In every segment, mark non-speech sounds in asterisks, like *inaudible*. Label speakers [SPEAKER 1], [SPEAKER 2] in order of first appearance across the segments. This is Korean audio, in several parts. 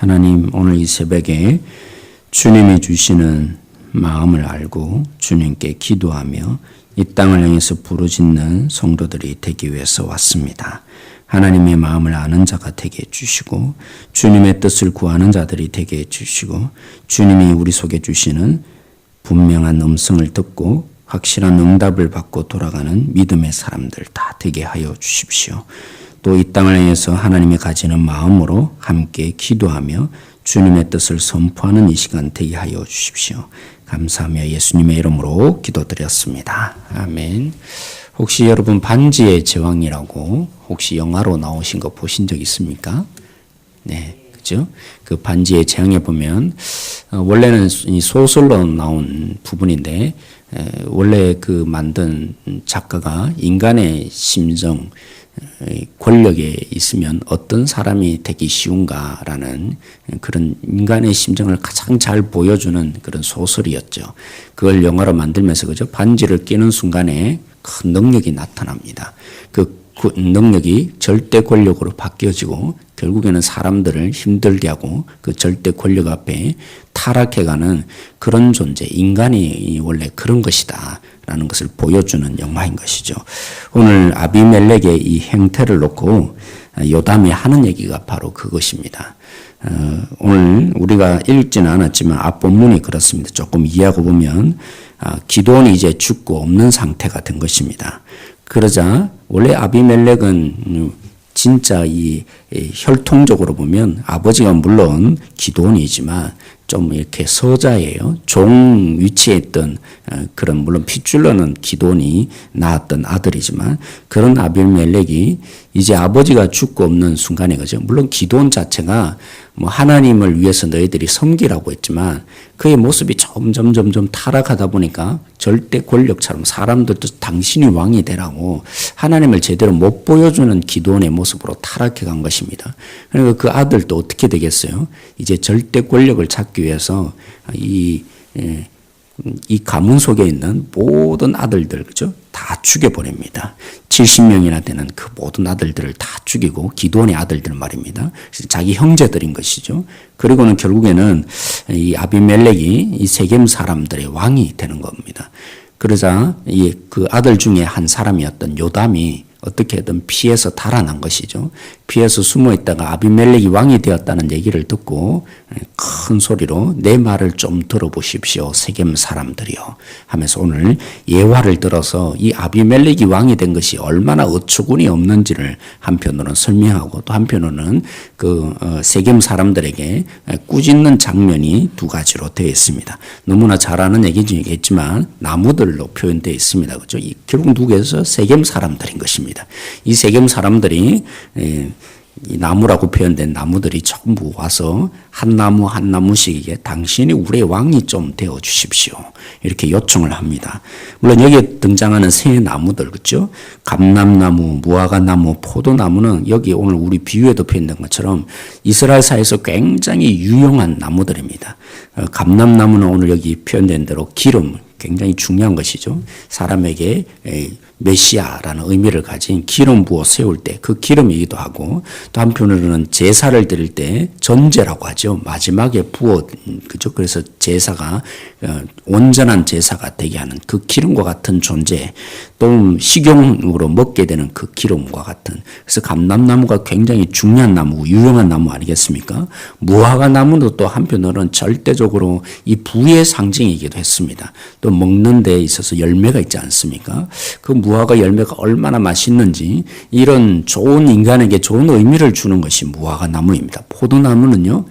[SPEAKER 1] 하나님 오늘 이 새벽에 주님이 주시는 마음을 알고 주님께 기도하며 이 땅을 향해서 부르짖는 성도들이 되기 위해서 왔습니다. 하나님의 마음을 아는 자가 되게 해주시고 주님의 뜻을 구하는 자들이 되게 해주시고 주님이 우리 속에 주시는 분명한 음성을 듣고 확실한 응답을 받고 돌아가는 믿음의 사람들 다 되게 하여 주십시오. 또 이 땅을 향해서 하나님이 가지는 마음으로 함께 기도하며 주님의 뜻을 선포하는 이 시간 되게 하여 주십시오. 감사하며 예수님의 이름으로 기도드렸습니다. 아멘. 혹시 여러분 반지의 제왕이라고 혹시 영화로 나오신 거 보신 적 있습니까? 네. 그 반지의 제왕에 보면 어, 원래는 이 소설로 나온 부분인데 에, 원래 그 만든 작가가 인간의 심정 권력에 있으면 어떤 사람이 되기 쉬운가라는 그런 인간의 심정을 가장 잘 보여주는 그런 소설이었죠. 그걸 영화로 만들면서 그죠? 반지를 끼는 순간에 큰 능력이 나타납니다. 그 능력이 절대 권력으로 바뀌어지고 결국에는 사람들을 힘들게 하고 그 절대 권력 앞에 타락해가는 그런 존재, 인간이 원래 그런 것이다. 라는 것을 보여주는 영화인 것이죠. 오늘 아비멜렉의 이 행태를 놓고 요담이 하는 얘기가 바로 그것입니다. 어, 오늘 우리가 읽지는 않았지만 앞본문이 그렇습니다. 조금 이해하고 보면 아, 기도원이 이제 죽고 없는 상태가 된 것입니다. 그러자 원래 아비멜렉은 진짜 이 혈통적으로 보면 아버지가 물론 기도원이지만 좀 이렇게 서자예요. 종 위치에 있던 어, 그런 물론 핏줄로는 기돈이 낳았던 아들이지만 그런 아빌멜렉이 이제 아버지가 죽고 없는 순간에 그죠. 물론 기돈 자체가 뭐 하나님을 위해서 너희들이 섬기라고 했지만 그의 모습이 점점 점점 타락하다 보니까 절대 권력처럼 사람들도 당신이 왕이 되라고 하나님을 제대로 못 보여주는 기도원의 모습으로 타락해 간 것입니다. 그러니까 그 아들도 어떻게 되겠어요? 이제 절대 권력을 찾기 위해서 이, 예, 이 가문 속에 있는 모든 아들들, 그죠? 다 죽여버립니다. 70명이나 되는 그 모든 아들들을 다 죽이고, 기도원의 아들들 말입니다. 자기 형제들인 것이죠. 그리고는 결국에는 이 아비멜렉이 이 세겜 사람들의 왕이 되는 겁니다. 그러자 이 그 아들 중에 한 사람이었던 요담이 어떻게든 피해서 달아난 것이죠. 피해서 숨어 있다가 아비멜렉이 왕이 되었다는 얘기를 듣고 큰 소리로 내 말을 좀 들어보십시오. 세겜 사람들이요. 하면서 오늘 예화를 들어서 이 아비멜렉이 왕이 된 것이 얼마나 어처구니 없는지를 한편으로는 설명하고 또 한편으로는 그 어, 세겜 사람들에게 꾸짖는 장면이 두 가지로 되어 있습니다. 너무나 잘 아는 얘기지만 나무들로 표현되어 있습니다. 그죠? 결국 누구에서 세겜 사람들인 것입니다. 것입니다. 이 세겜 사람들이 이 나무라고 표현된 나무들이 전부 와서 한 나무 한 나무씩에게 당신이 우리의 왕이 좀 되어 주십시오. 이렇게 요청을 합니다. 물론 여기에 등장하는 새 나무들, 그죠? 감람나무, 무화과나무, 포도나무는 여기 오늘 우리 비유에도 표현된 것처럼 이스라엘사에서 굉장히 유용한 나무들입니다. 어, 감람나무는 오늘 여기 표현된 대로 기름, 굉장히 중요한 것이죠. 사람에게 메시아라는 의미를 가진 기름 부어 세울 때 그 기름이기도 하고 또 한편으로는 제사를 드릴 때 전제라고 하죠. 마지막에 부어 그죠. 그래서 제사가 어, 온전한 제사가 되게 하는 그 기름과 같은 존재 또 식용으로 먹게 되는 그 기름과 같은 그래서 감람나무가 굉장히 중요한 나무 유용한 나무 아니겠습니까? 무화과 나무도 또 한편으로는 절대적으로 이 부의 상징이기도 했습니다. 또 먹는 데 있어서 열매가 있지 않습니까? 그 무화과 열매가 얼마나 맛있는지 이런 좋은 인간에게 좋은 의미를 주는 것이 무화과 나무입니다. 포도나무는요.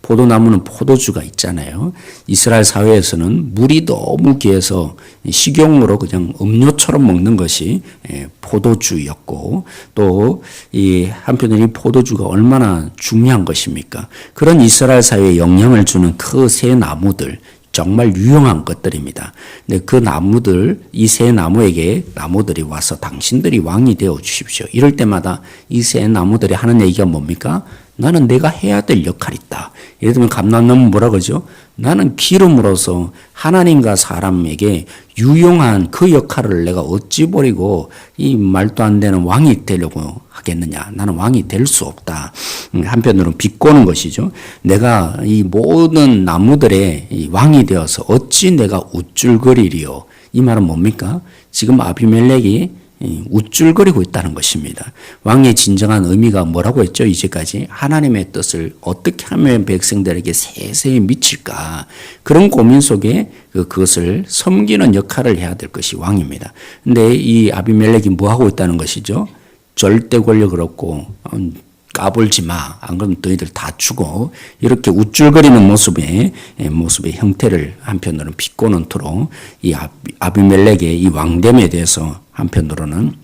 [SPEAKER 1] 포도나무는 포도주가 있잖아요. 이스라엘 사회에서는 물이 너무 귀해서 식용으로 그냥 음료처럼 먹는 것이 예, 포도주였고 또 이 한편으로 이 포도주가 얼마나 중요한 것입니까? 그런 이스라엘 사회에 영향을 주는 그새 나무들 정말 유용한 것들입니다. 근데 그 나무들, 이새 나무에게 나무들이 와서 당신들이 왕이 되어 주십시오. 이럴 때마다 이새 나무들이 하는 얘기가 뭡니까? 나는 내가 해야 될 역할이 있다. 예를 들면 감남나무 뭐라 그러죠? 나는 기름으로서 하나님과 사람에게 유용한 그 역할을 내가 어찌 버리고 이 말도 안 되는 왕이 되려고 하겠느냐. 나는 왕이 될 수 없다. 음, 한편으로는 비꼬는 것이죠. 내가 이 모든 나무들의 이 왕이 되어서 어찌 내가 우쭐거리리요. 이 말은 뭡니까? 지금 아비멜렉이 이 우쭐거리고 있다는 것입니다. 왕의 진정한 의미가 뭐라고 했죠? 이제까지 하나님의 뜻을 어떻게 하면 백성들에게 세세히 미칠까 그런 고민 속에 그- 그것을 섬기는 역할을 해야 될 것이 왕입니다. 근데 이 아비멜렉이 뭐 하고 있다는 것이죠? 절대 권력을 얻고 음, 까불지 마. 안 그러면 너희들 다 죽어. 이렇게 우쭐거리는 모습의 예, 모습의 형태를 한편으로는 비꼬는 토로 이 아비- 아비멜렉의 이 왕됨에 대해서 한편으로는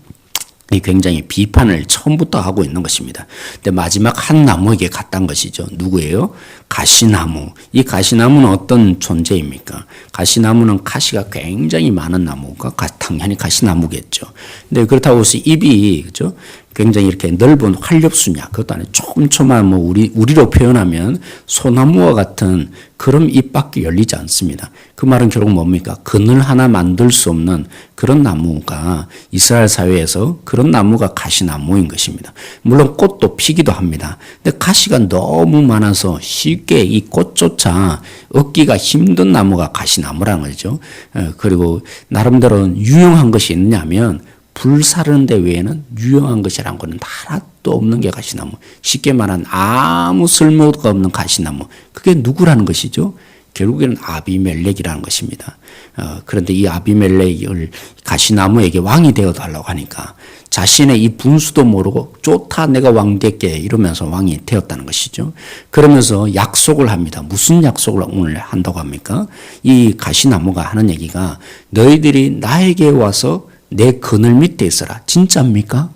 [SPEAKER 1] 이 굉장히 비판을 처음부터 하고 있는 것입니다. 근데 마지막 한 나무에게 갔다는 것이죠. 누구예요? 가시나무. 이 가시나무는 어떤 존재입니까? 가시나무는 가시가 굉장히 많은 나무가 가- 당연히 가시나무겠죠. 근데 그렇다고 해서 잎이 그죠? 굉장히 이렇게 넓은 활엽수냐 그것도 아니고 촘촘한 뭐 우리 우리로 표현하면 소나무와 같은 그런 잎밖에 열리지 않습니다. 그 말은 결국 뭡니까? 그늘 하나 만들 수 없는 그런 나무가 이스라엘 사회에서 그런 나무가 가시나무인 것입니다. 물론 꽃도 피기도 합니다. 근데 가시가 너무 많아서 쉽게 이 꽃조차 얻기가 힘든 나무가 가시나무라는 거죠. 어, 그리고 나름대로 유용한 것이 있냐면 불 사르는 데 외에는 유용한 것이란 거는 하나도 없는 게 가시나무. 쉽게 말하면 아무 쓸모가 없는 가시나무. 그게 누구라는 것이죠? 결국에는 아비멜렉이라는 것입니다. 어, 그런데 이 아비멜렉을 가시나무에게 왕이 되어 달라고 하니까 자신의 이 분수도 모르고 좋다 내가 왕 될게 이러면서 왕이 되었다는 것이죠. 그러면서 약속을 합니다. 무슨 약속을 오늘 한다고 합니까? 이 가시나무가 하는 얘기가 너희들이 나에게 와서 내 그늘 밑에 있어라. 진짜입니까?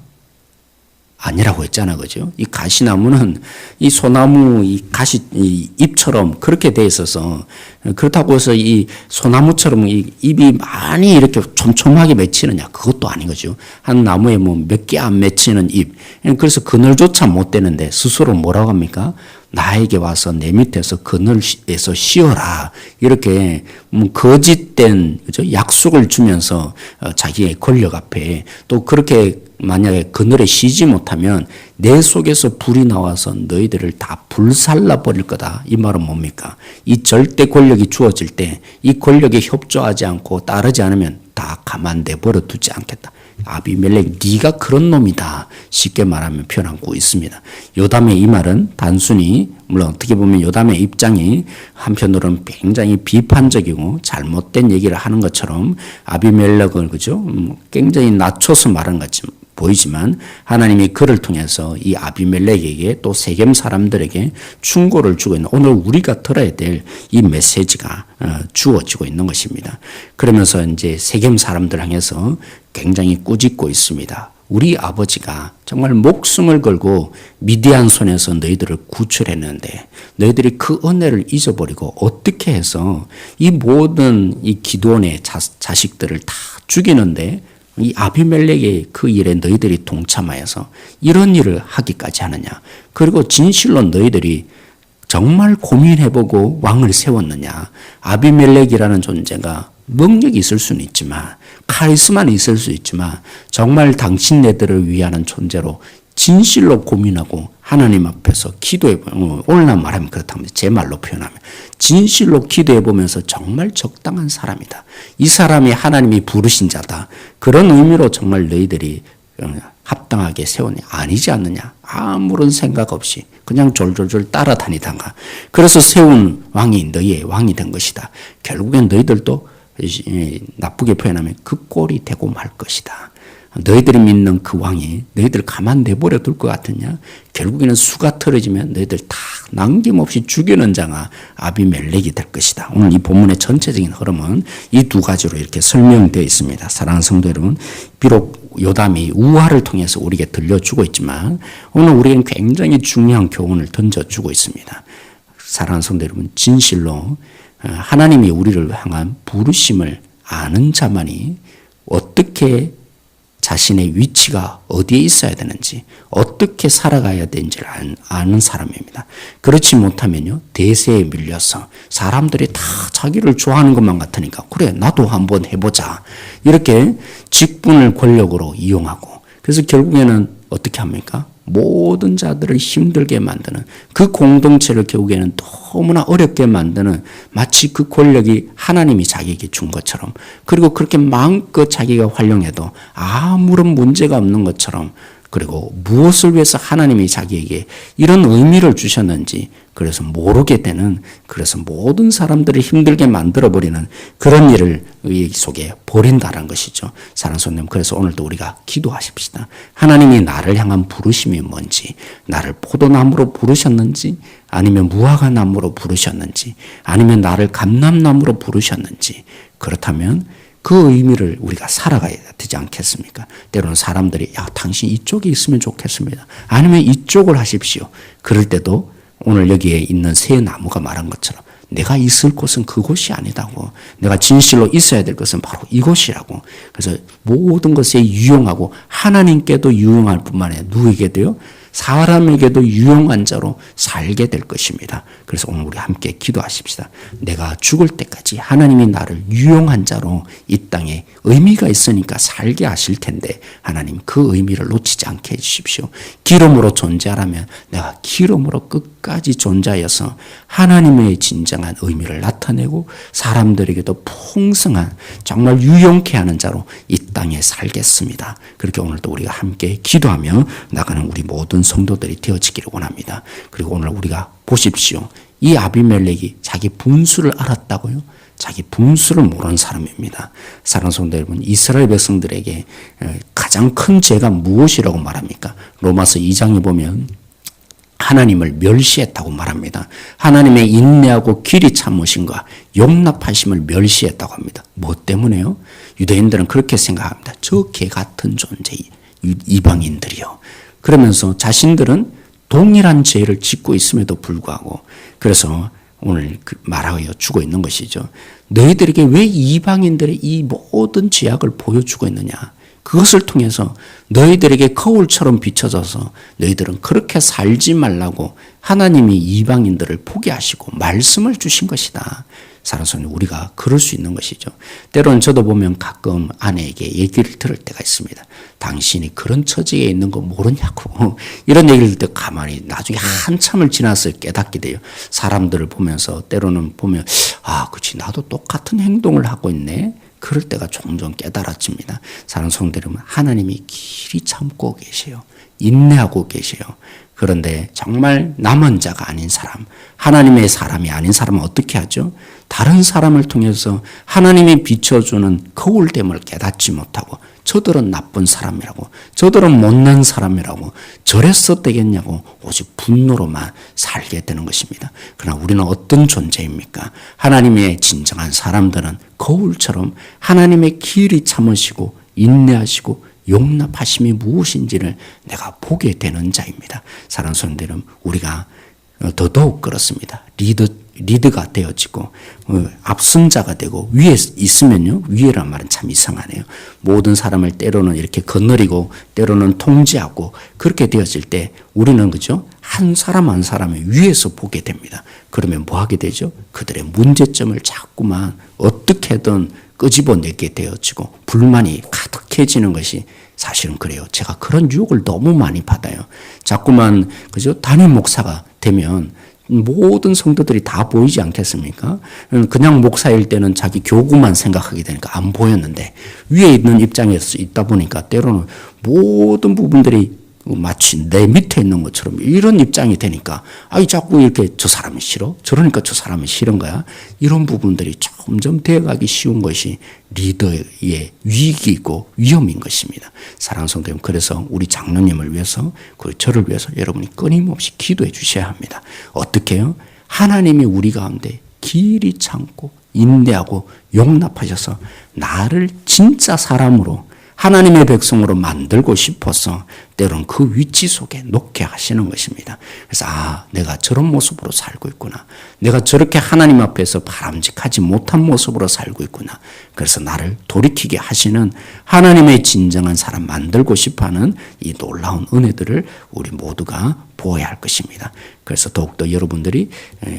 [SPEAKER 1] 아니라고 했잖아, 그죠? 이 가시나무는 이 소나무 이 가시 이 잎처럼 그렇게 돼 있어서 그렇다고 해서 이 소나무처럼 이 잎이 많이 이렇게 촘촘하게 맺히느냐 그것도 아닌 거죠. 한 나무에 뭐 몇 개 안 맺히는 잎. 그래서 그늘조차 못 되는데 스스로 뭐라고 합니까? 나에게 와서 내 밑에서 그늘에서 쉬어라. 이렇게 뭐 거짓된? 약속을 주면서 어, 자기의 권력 앞에 또 그렇게 만약에 그늘에 쉬지 못하면 내 속에서 불이 나와서 너희들을 다 불살라 버릴 거다. 이 말은 뭡니까? 이 절대 권력이 주어질 때 이 권력에 협조하지 않고 따르지 않으면 다 가만 내 버려 두지 않겠다. 아비멜렉 네가 그런 놈이다. 쉽게 말하면 표현하고 있습니다. 요담의 이 말은 단순히 물론 어떻게 보면 요담의 입장이 한편으로는 굉장히 비판적이고 잘못된 얘기를 하는 것처럼 아비멜렉을 그죠? 음, 굉장히 낮춰서 말한 것 보이지만 하나님이 그를 통해서 이 아비멜렉에게 또 세겜 사람들에게 충고를 주고 있는 오늘 우리가 들어야 될 이 메시지가 어, 주어지고 있는 것입니다. 그러면서 이제 세겜 사람들 향해서 굉장히 꾸짖고 있습니다. 우리 아버지가 정말 목숨을 걸고 미디안 손에서 너희들을 구출했는데 너희들이 그 은혜를 잊어버리고 어떻게 해서 이 모든 이 기도원의 자, 자식들을 다 죽이는데 이 아비멜렉의 그 일에 너희들이 동참하여서 이런 일을 하기까지 하느냐. 그리고 진실로 너희들이 정말 고민해보고 왕을 세웠느냐. 아비멜렉이라는 존재가 능력이 있을 수는 있지만, 카리스마는 있을 수 있지만, 정말 당신네들을 위하는 존재로 진실로 고민하고 하나님 앞에서 기도해 보면 오늘날 말하면 그렇답니다. 제 말로 표현하면 진실로 기도해 보면서 정말 적당한 사람이다. 이 사람이 하나님이 부르신 자다. 그런 의미로 정말 너희들이 어, 합당하게 세우니 아니지 않느냐. 아무런 생각 없이 그냥 졸졸졸 따라다니다가 그래서 세운 왕이 너희의 왕이 된 것이다. 결국엔 너희들도 나쁘게 표현하면 그 꼴이 되고 말 것이다. 너희들이 믿는 그 왕이 너희들 가만 내버려 둘 것 같으냐? 결국에는 수가 틀어지면 너희들 다 남김없이 죽이는 자가 아비멜렉이 될 것이다. 오늘 이 본문의 전체적인 흐름은 이 두 가지로 이렇게 설명되어 있습니다. 사랑하는 성도 여러분, 비록 요담이 우화를 통해서 우리에게 들려주고 있지만 오늘 우리에겐 굉장히 중요한 교훈을 던져주고 있습니다. 사랑하는 성도 여러분, 진실로 하나님이 우리를 향한 부르심을 아는 자만이 어떻게 자신의 위치가 어디에 있어야 되는지 어떻게 살아가야 되는지를 아는, 사람입니다. 그렇지 못하면요 대세에 밀려서 사람들이 다 자기를 좋아하는 것만 같으니까 그래 나도 한번 해보자 이렇게 직분을 권력으로 이용하고 그래서 결국에는 어떻게 합니까? 모든 자들을 힘들게 만드는 그 공동체를 결국에는 너무나 어렵게 만드는 마치 그 권력이 하나님이 자기에게 준 것처럼 그리고 그렇게 마음껏 자기가 활용해도 아무런 문제가 없는 것처럼 그리고 무엇을 위해서 하나님이 자기에게 이런 의미를 주셨는지 그래서 모르게 되는 그래서 모든 사람들을 힘들게 만들어 버리는 그런 일을 의 속에 버린다는 것이죠. 사랑하는 손님 그래서 오늘도 우리가 기도하십시다. 하나님이 나를 향한 부르심이 뭔지 나를 포도나무로 부르셨는지 아니면 무화과나무로 부르셨는지 아니면 나를 감람나무로 부르셨는지 그렇다면 그 의미를 우리가 살아가야 되지 않겠습니까? 때로는 사람들이 야 당신 이쪽에 있으면 좋겠습니다. 아니면 이쪽을 하십시오. 그럴 때도 오늘 여기에 있는 새 나무가 말한 것처럼 내가 있을 곳은 그곳이 아니다고. 내가 진실로 있어야 될 것은 바로 이곳이라고. 그래서 모든 것에 유용하고 하나님께도 유용할 뿐만 아니라 누구에게도요? 사람에게도 유용한 자로 살게 될 것입니다. 그래서 오늘 우리 함께 기도하십시다. 내가 죽을 때까지 하나님이 나를 유용한 자로 이 땅에 의미가 있으니까 살게 하실 텐데 하나님 그 의미를 놓치지 않게 해주십시오. 기름으로 존재하라면 내가 기름으로 끝까지 존재하여서 하나님의 진정한 의미를 나타내고 사람들에게도 풍성한 정말 유용케 하는 자로 이 땅에 살겠습니다. 그렇게 오늘도 우리가 함께 기도하며 나가는 우리 모든 성도들이 되어지기를 원합니다. 그리고 오늘 우리가 보십시오. 이 아비멜렉이 자기 분수를 알았다고요? 자기 분수를 모르는 사람입니다. 사랑하는 성도 여러분, 이스라엘 백성들에게 가장 큰 죄가 무엇이라고 말합니까? 로마서 2장에 보면 하나님을 멸시했다고 말합니다. 하나님의 인내하고 길이 참으신과 용납하심을 멸시했다고 합니다. 뭐 때문에요? 유대인들은 그렇게 생각합니다. 저 개 같은 존재, 이방인들이요. 그러면서 자신들은 동일한 죄를 짓고 있음에도 불구하고 그래서 오늘 그 말하여 주고 있는 것이죠. 너희들에게 왜 이방인들의 이 모든 죄악을 보여주고 있느냐? 그것을 통해서 너희들에게 거울처럼 비춰져서 너희들은 그렇게 살지 말라고 하나님이 이방인들을 포기하시고 말씀을 주신 것이다. 사랑하는 우리가 그럴 수 있는 것이죠. 때로는 저도 보면 가끔 아내에게 얘기를 들을 때가 있습니다. 당신이 그런 처지에 있는 거 모르냐고. *laughs* 이런 얘기를 듣때 가만히 나중에 한참을 지나서 깨닫게 돼요. 사람들을 보면서 때로는 보면 아, 그치 나도 똑같은 행동을 하고 있네. 그럴 때가 종종 깨달아집니다. 사랑 여러분, 하나님이 길이 참고 계세요. 인내하고 계세요. 그런데 정말 남은 자가 아닌 사람, 하나님의 사람이 아닌 사람은 어떻게 하죠? 다른 사람을 통해서 하나님이 비춰주는 거울됨을 깨닫지 못하고 저들은 나쁜 사람이라고 저들은 못난 사람이라고 저래서 되겠냐고 오직 분노로만 살게 되는 것입니다. 그러나 우리는 어떤 존재입니까? 하나님의 진정한 사람들은 거울처럼 하나님의 길이 참으시고 인내하시고 용납하심이 무엇인지를 내가 보게 되는 자입니다. 사랑하는 손들은 우리가 더더욱 그렇습니다. 리더 리드가 되어지고 어, 앞선 자가 되고 위에 있으면요 위에란 말은 참 이상하네요. 모든 사람을 때로는 이렇게 건너리고 때로는 통제하고 그렇게 되어질 때 우리는 그죠 한 사람 한 사람의 위에서 보게 됩니다. 그러면 뭐 하게 되죠? 그들의 문제점을 자꾸만 어떻게든 끄집어내게 되어지고 불만이 가득해지는 것이 사실은 그래요. 제가 그런 유혹을 너무 많이 받아요. 자꾸만 그죠 담임 목사가 되면 모든 성도들이 다 보이지 않겠습니까? 그냥 목사일 때는 자기 교구만 생각하게 되니까 안 보였는데 위에 있는 입장에서 있다 보니까 때로는 모든 부분들이 마치 내 밑에 있는 것처럼 이런 입장이 되니까 아이 자꾸 이렇게 저 사람이 싫어? 저러니까 저 사람이 싫은 거야? 이런 부분들이 점점 되어가기 쉬운 것이 리더의 위기이고 위험인 것입니다. 사랑하는 성도 여러분 그래서 우리 장로님을 위해서 그 저를 위해서 여러분이 끊임없이 기도해 주셔야 합니다. 어떻게요? 하나님이 우리 가운데 길이 참고 인내하고 용납하셔서 나를 진짜 사람으로 하나님의 백성으로 만들고 싶어서 때로는 그 위치 속에 놓게 하시는 것입니다. 그래서 아, 내가 저런 모습으로 살고 있구나. 내가 저렇게 하나님 앞에서 바람직하지 못한 모습으로 살고 있구나. 그래서 나를 돌이키게 하시는 하나님의 진정한 사람 만들고 싶어하는 이 놀라운 은혜들을 우리 모두가 보아야 할 것입니다. 그래서 더욱더 여러분들이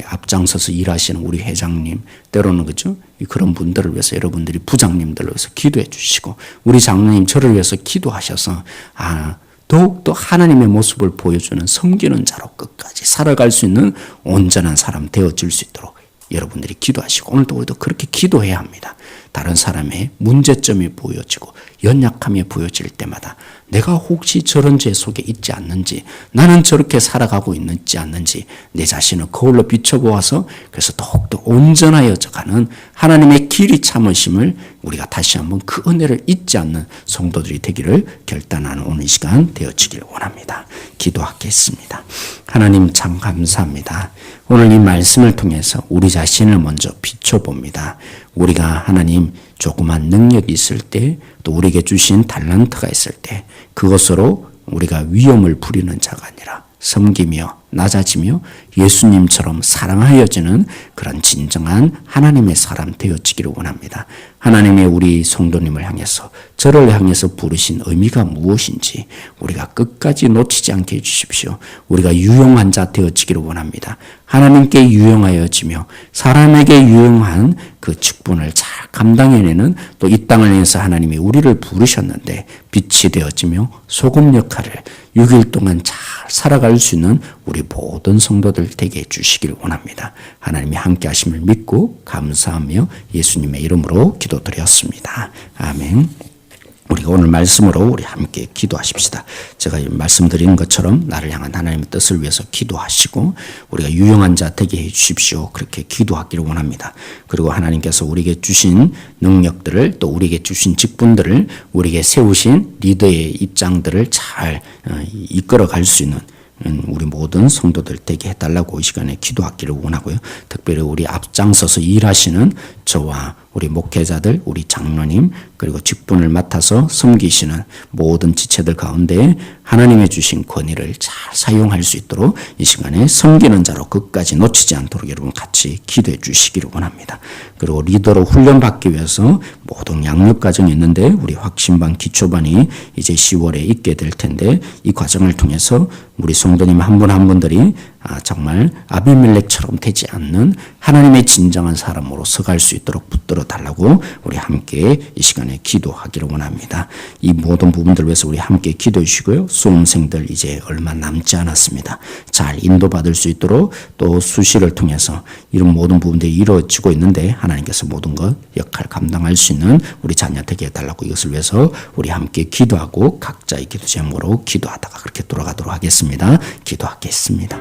[SPEAKER 1] 앞장서서 일하시는 우리 회장님 때로는 그죠 그런 분들을 위해서 여러분들이 부장님들을 위해서 기도해 주시고 우리 장로님 저를 위해서 기도하셔서 아 더욱더 하나님의 모습을 보여주는 섬기는 자로 끝까지 살아갈 수 있는 온전한 사람 되어질 수 있도록 여러분들이 기도하시고 오늘도 우리도 그렇게 기도해야 합니다. 다른 사람의 문제점이 보여지고 연약함이 보여질 때마다 내가 혹시 저런 죄 속에 있지 않는지 나는 저렇게 살아가고 있는지 않는지 내 자신을 거울로 비춰보아서 그래서 더욱더 온전하여져가는 하나님의 길이 참으심을 우리가 다시 한번 그 은혜를 잊지 않는 성도들이 되기를 결단하는 오늘 시간 되어지길 원합니다. 기도하겠습니다. 하나님 참 감사합니다. 오늘 이 말씀을 통해서 우리 자신을 먼저 비춰봅니다. 우리가 하나님 조그만 능력이 있을 때 또 우리에게 주신 달란트가 있을 때 그것으로 우리가 위험을 부리는 자가 아니라 섬기며 낮아지며 예수님처럼 사랑하여지는 그런 진정한 하나님의 사람 되어지기를 원합니다. 하나님의 우리 성도님을 향해서 저를 향해서 부르신 의미가 무엇인지 우리가 끝까지 놓치지 않게 해주십시오. 우리가 유용한 자 되어지기를 원합니다. 하나님께 유용하여지며 사람에게 유용한 그 직분을 잘 감당해내는 또 이 땅을 위해서 하나님이 우리를 부르셨는데 빛이 되어지며 소금 역할을 6일 동안 잘 살아갈 수 있는 우리 모든 성도들 되게 해주시길 원합니다. 하나님이 함께 하심을 믿고 감사하며 예수님의 이름으로 기도드렸습니다. 아멘. 우리가 오늘 말씀으로 우리 함께 기도하십시다. 제가 말씀드린 것처럼 나를 향한 하나님의 뜻을 위해서 기도하시고 우리가 유용한 자 되게 해 주십시오. 그렇게 기도하기를 원합니다. 그리고 하나님께서 우리에게 주신 능력들을 또 우리에게 주신 직분들을 우리에게 세우신 리더의 입장들을 잘 어, 이끌어 갈 수 있는 음, 우리 모든 성도들 되게 해달라고 이 시간에 기도하기를 원하고요. 특별히 우리 앞장서서 일하시는 저와 우리 목회자들, 우리 장로님, 그리고 직분을 맡아서 섬기시는 모든 지체들 가운데 하나님의 주신 권위를 잘 사용할 수 있도록 이 시간에 섬기는 자로 끝까지 놓치지 않도록 여러분 같이 기도해 주시기를 원합니다. 그리고 리더로 훈련받기 위해서 모든 양육 과정이 있는데 우리 확신반 기초반이 이제 10월에 있게 될 텐데 이 과정을 통해서 우리 성도님 한 분한 분들이 아, 정말 아비멜렉처럼 되지 않는 하나님의 진정한 사람으로 서갈 수 있도록 붙들어 달라고 우리 함께 이 시간에 기도하기를 원합니다. 이 모든 부분들 위해서 우리 함께 기도해 주시고요. 수험생들 이제 얼마 남지 않았습니다. 잘 인도받을 수 있도록 또 수시를 통해서 이런 모든 부분들이 이루어지고 있는데 하나님께서 모든 것 역할 감당할 수 있는 우리 자녀 되게 해달라고 이것을 위해서 우리 함께 기도하고 각자의 기도 제목으로 기도하다가 그렇게 돌아가도록 하겠습니다. 기도하겠습니다.